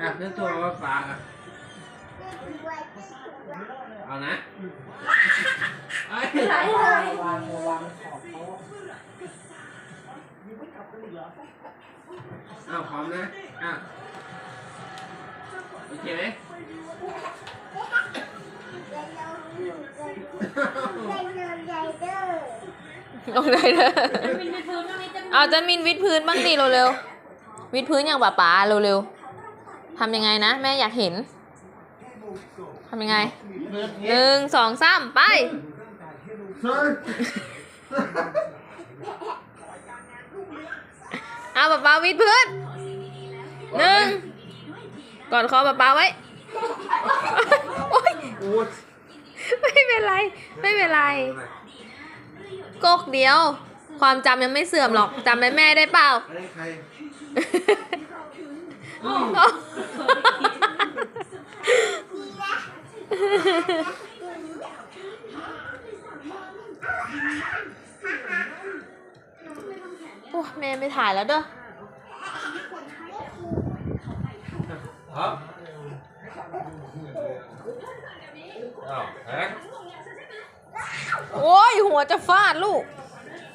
อะนั่นตัวว่าปลาอะเอานะไอ้ยระวังระวังระวังขอบโต๊ะเอาพร้อมนะอะโอเคไหมลงได้เลยมินไปพื้นตรงนี้จะเอาจันมินวิดพื้นบ้างดิเร็วๆ วิดพื้นอย่างป่าป๋าเร็วๆทำยังไงนะ แม่อยากเห็นทำยังไงหนึ่งสองสามไป เอาป่าป๋าวิดพื้นหนึ่งกอดคอป่าป๋าไว้โอ๊ยโอ้ยไม่เป็นไร ไม่เป็นไรกกเดียว ความจำยังไม่เสื่อมหรอกจำแม่แม่ได้เปล่าอะไรใคร โอ้แม่ไม่ถ่ายแล้วเด้อครับอ้าวแฮะโอ้ยหัวจะฟาดลูก